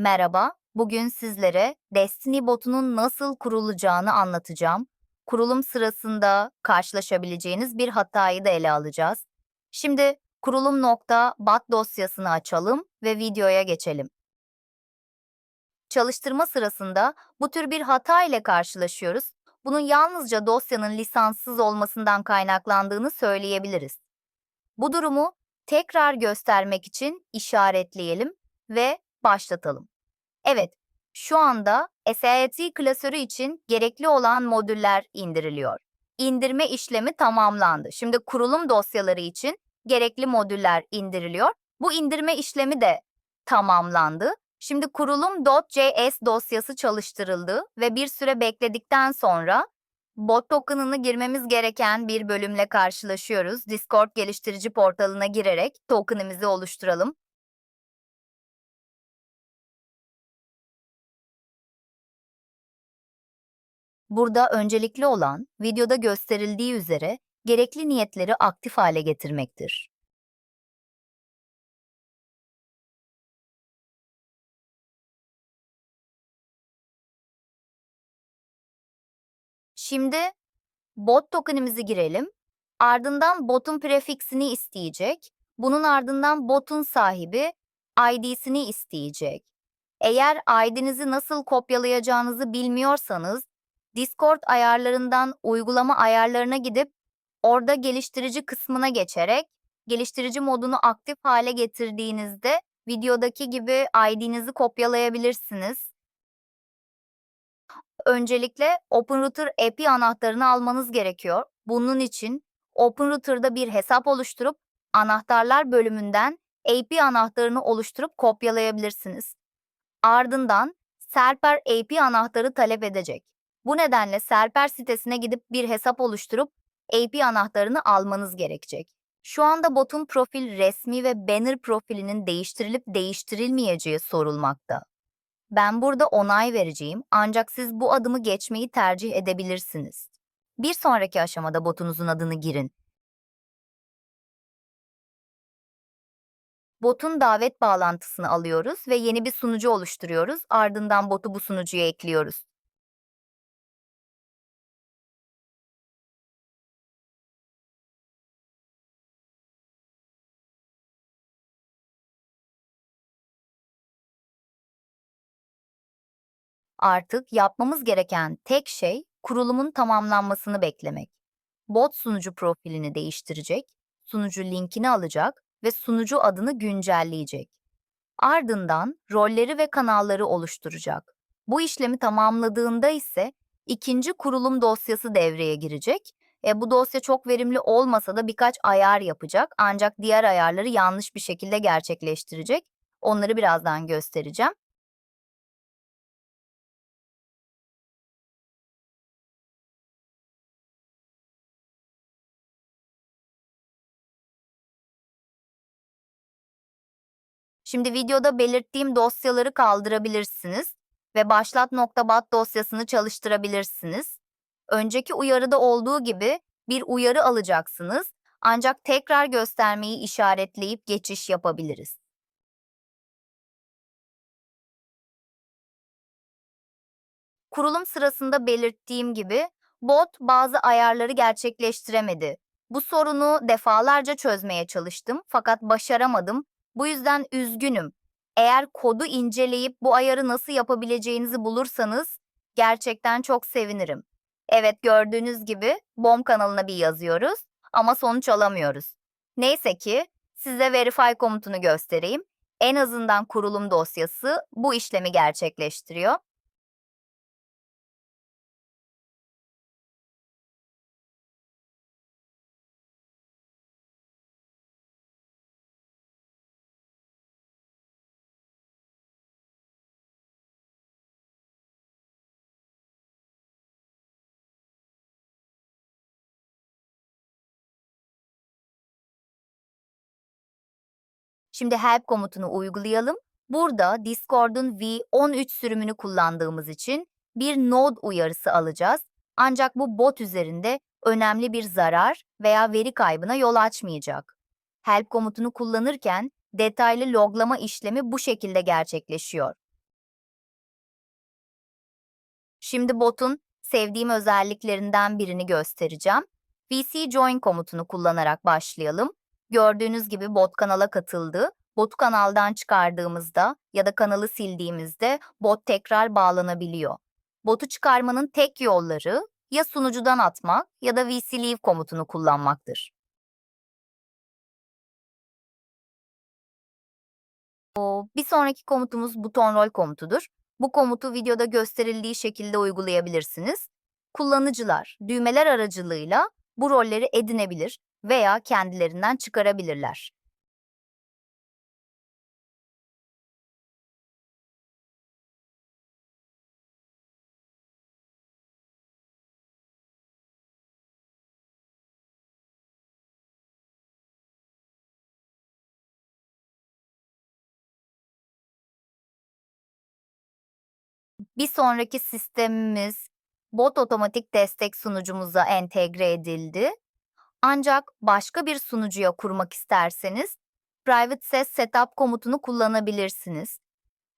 Merhaba, bugün sizlere Destiny botunun nasıl kurulacağını anlatacağım. Kurulum sırasında karşılaşabileceğiniz bir hatayı da ele alacağız. Şimdi kurulum.bat dosyasını açalım ve videoya geçelim. Çalıştırma sırasında bu tür bir hata ile karşılaşıyoruz. Bunun yalnızca dosyanın lisanssız olmasından kaynaklandığını söyleyebiliriz. Bu durumu tekrar göstermek için işaretleyelim ve başlatalım. Evet, şu anda SAT klasörü için gerekli olan modüller indiriliyor. İndirme işlemi tamamlandı. Şimdi kurulum dosyaları için gerekli modüller indiriliyor. Bu indirme işlemi de tamamlandı. Şimdi kurulum.js dosyası çalıştırıldı ve bir süre bekledikten sonra bot token'ını girmemiz gereken bir bölümle karşılaşıyoruz. Discord geliştirici portalına girerek token'imizi oluşturalım. Burada öncelikli olan videoda gösterildiği üzere gerekli niyetleri aktif hale getirmektir. Şimdi bot token'imizi girelim. Ardından botun prefiksini isteyecek. Bunun ardından botun sahibi ID'sini isteyecek. Eğer ID'nizi nasıl kopyalayacağınızı bilmiyorsanız Discord ayarlarından uygulama ayarlarına gidip orada geliştirici kısmına geçerek geliştirici modunu aktif hale getirdiğinizde videodaki gibi ID'nizi kopyalayabilirsiniz. Öncelikle OpenRouter API anahtarını almanız gerekiyor. Bunun için OpenRouter'da bir hesap oluşturup anahtarlar bölümünden API anahtarını oluşturup kopyalayabilirsiniz. Ardından Serper API anahtarı talep edecek. Bu nedenle Serper sitesine gidip bir hesap oluşturup API anahtarını almanız gerekecek. Şu anda botun profil resmi ve banner profilinin değiştirilip değiştirilmeyeceği sorulmakta. Ben burada onay vereceğim ancak siz bu adımı geçmeyi tercih edebilirsiniz. Bir sonraki aşamada botunuzun adını girin. Botun davet bağlantısını alıyoruz ve yeni bir sunucu oluşturuyoruz. Ardından botu bu sunucuya ekliyoruz. Artık yapmamız gereken tek şey kurulumun tamamlanmasını beklemek. Bot sunucu profilini değiştirecek, sunucu linkini alacak ve sunucu adını güncelleyecek. Ardından rolleri ve kanalları oluşturacak. Bu işlemi tamamladığında ise ikinci kurulum dosyası devreye girecek. E, bu dosya çok verimli olmasa da birkaç ayar yapacak ancak diğer ayarları yanlış bir şekilde gerçekleştirecek. Onları birazdan göstereceğim. Şimdi videoda belirttiğim dosyaları kaldırabilirsiniz ve başlat.bat dosyasını çalıştırabilirsiniz. Önceki uyarıda olduğu gibi bir uyarı alacaksınız ancak tekrar göstermeyi işaretleyip geçiş yapabiliriz. Kurulum sırasında belirttiğim gibi bot bazı ayarları gerçekleştiremedi. Bu sorunu defalarca çözmeye çalıştım fakat başaramadım bu yüzden üzgünüm. Eğer kodu inceleyip bu ayarı nasıl yapabileceğinizi bulursanız gerçekten çok sevinirim. Evet gördüğünüz gibi BOM kanalına bir yazıyoruz ama sonuç alamıyoruz. Neyse ki size verify komutunu göstereyim. En azından kurulum dosyası bu işlemi gerçekleştiriyor. Şimdi help komutunu uygulayalım. Burada Discord'un v13 sürümünü kullandığımız için bir node uyarısı alacağız. Ancak bu bot üzerinde önemli bir zarar veya veri kaybına yol açmayacak. Help komutunu kullanırken detaylı loglama işlemi bu şekilde gerçekleşiyor. Şimdi botun sevdiğim özelliklerinden birini göstereceğim. VC Join komutunu kullanarak başlayalım. Gördüğünüz gibi bot kanala katıldı. Botu kanaldan çıkardığımızda ya da kanalı sildiğimizde bot tekrar bağlanabiliyor. Botu çıkarmanın tek yolları ya sunucudan atmak ya da VC Leave komutunu kullanmaktır. Bir sonraki komutumuz buton rol komutudur. Bu komutu videoda gösterildiği şekilde uygulayabilirsiniz. Kullanıcılar düğmeler aracılığıyla bu rolleri edinebilir veya kendilerinden çıkarabilirler. Bir sonraki sistemimiz bot otomatik destek sunucumuza entegre edildi. Ancak başka bir sunucuya kurmak isterseniz Private Ses Setup komutunu kullanabilirsiniz.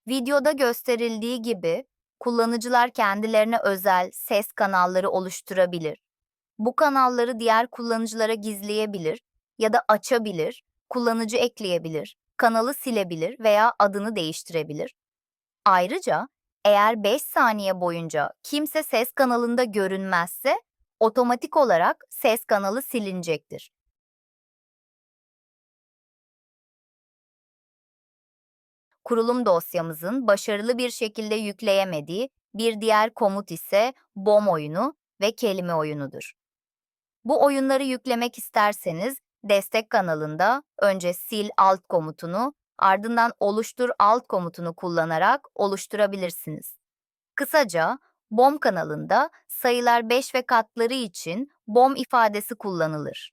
Videoda gösterildiği gibi kullanıcılar kendilerine özel ses kanalları oluşturabilir. Bu kanalları diğer kullanıcılara gizleyebilir ya da açabilir, kullanıcı ekleyebilir, kanalı silebilir veya adını değiştirebilir. Ayrıca eğer 5 saniye boyunca kimse ses kanalında görünmezse otomatik olarak ses kanalı silinecektir. Kurulum dosyamızın başarılı bir şekilde yükleyemediği bir diğer komut ise BOM oyunu ve kelime oyunudur. Bu oyunları yüklemek isterseniz destek kanalında önce sil alt komutunu ardından oluştur alt komutunu kullanarak oluşturabilirsiniz. Kısaca BOM kanalında sayılar 5 ve katları için BOM ifadesi kullanılır.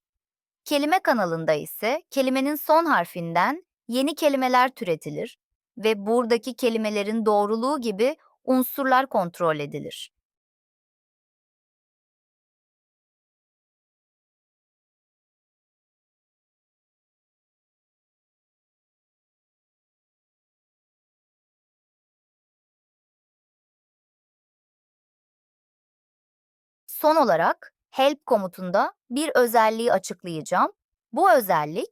Kelime kanalında ise kelimenin son harfinden yeni kelimeler türetilir ve buradaki kelimelerin doğruluğu gibi unsurlar kontrol edilir. Son olarak help komutunda bir özelliği açıklayacağım. Bu özellik,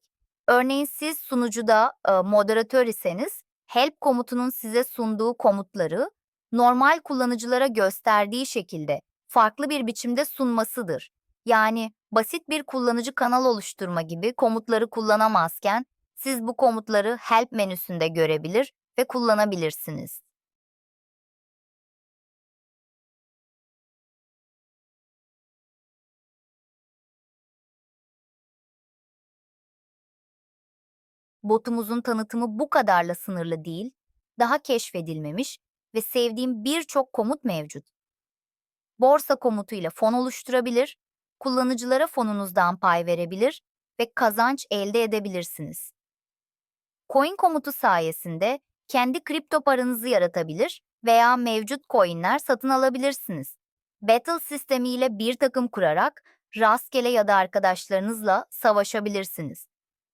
örneğin siz sunucuda e, moderatör iseniz help komutunun size sunduğu komutları normal kullanıcılara gösterdiği şekilde farklı bir biçimde sunmasıdır. Yani basit bir kullanıcı kanal oluşturma gibi komutları kullanamazken siz bu komutları help menüsünde görebilir ve kullanabilirsiniz. Botumuzun tanıtımı bu kadarla sınırlı değil, daha keşfedilmemiş ve sevdiğim birçok komut mevcut. Borsa komutuyla fon oluşturabilir, kullanıcılara fonunuzdan pay verebilir ve kazanç elde edebilirsiniz. Coin komutu sayesinde kendi kripto paranızı yaratabilir veya mevcut coinler satın alabilirsiniz. Battle sistemiyle bir takım kurarak rastgele ya da arkadaşlarınızla savaşabilirsiniz.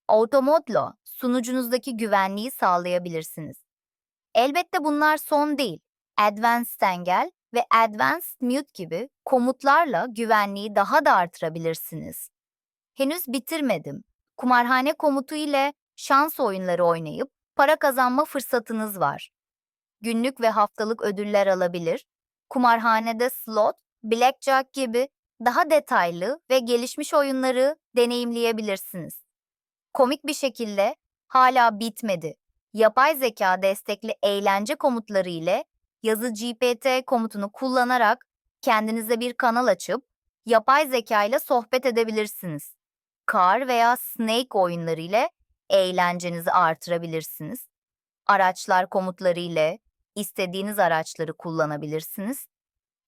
Automodlo sunucunuzdaki güvenliği sağlayabilirsiniz. Elbette bunlar son değil. Advanced Engel ve Advanced Mute gibi komutlarla güvenliği daha da artırabilirsiniz. Henüz bitirmedim. Kumarhane komutu ile şans oyunları oynayıp para kazanma fırsatınız var. Günlük ve haftalık ödüller alabilir. Kumarhanede slot, blackjack gibi daha detaylı ve gelişmiş oyunları deneyimleyebilirsiniz. Komik bir şekilde hala bitmedi. Yapay zeka destekli eğlence komutları ile yazı GPT komutunu kullanarak kendinize bir kanal açıp yapay zeka ile sohbet edebilirsiniz. Car veya Snake oyunları ile eğlencenizi artırabilirsiniz. Araçlar komutları ile istediğiniz araçları kullanabilirsiniz.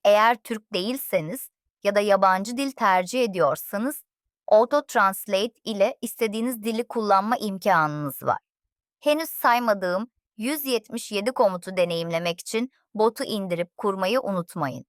Eğer Türk değilseniz ya da yabancı dil tercih ediyorsanız Auto Translate ile istediğiniz dili kullanma imkanınız var. Henüz saymadığım 177 komutu deneyimlemek için botu indirip kurmayı unutmayın.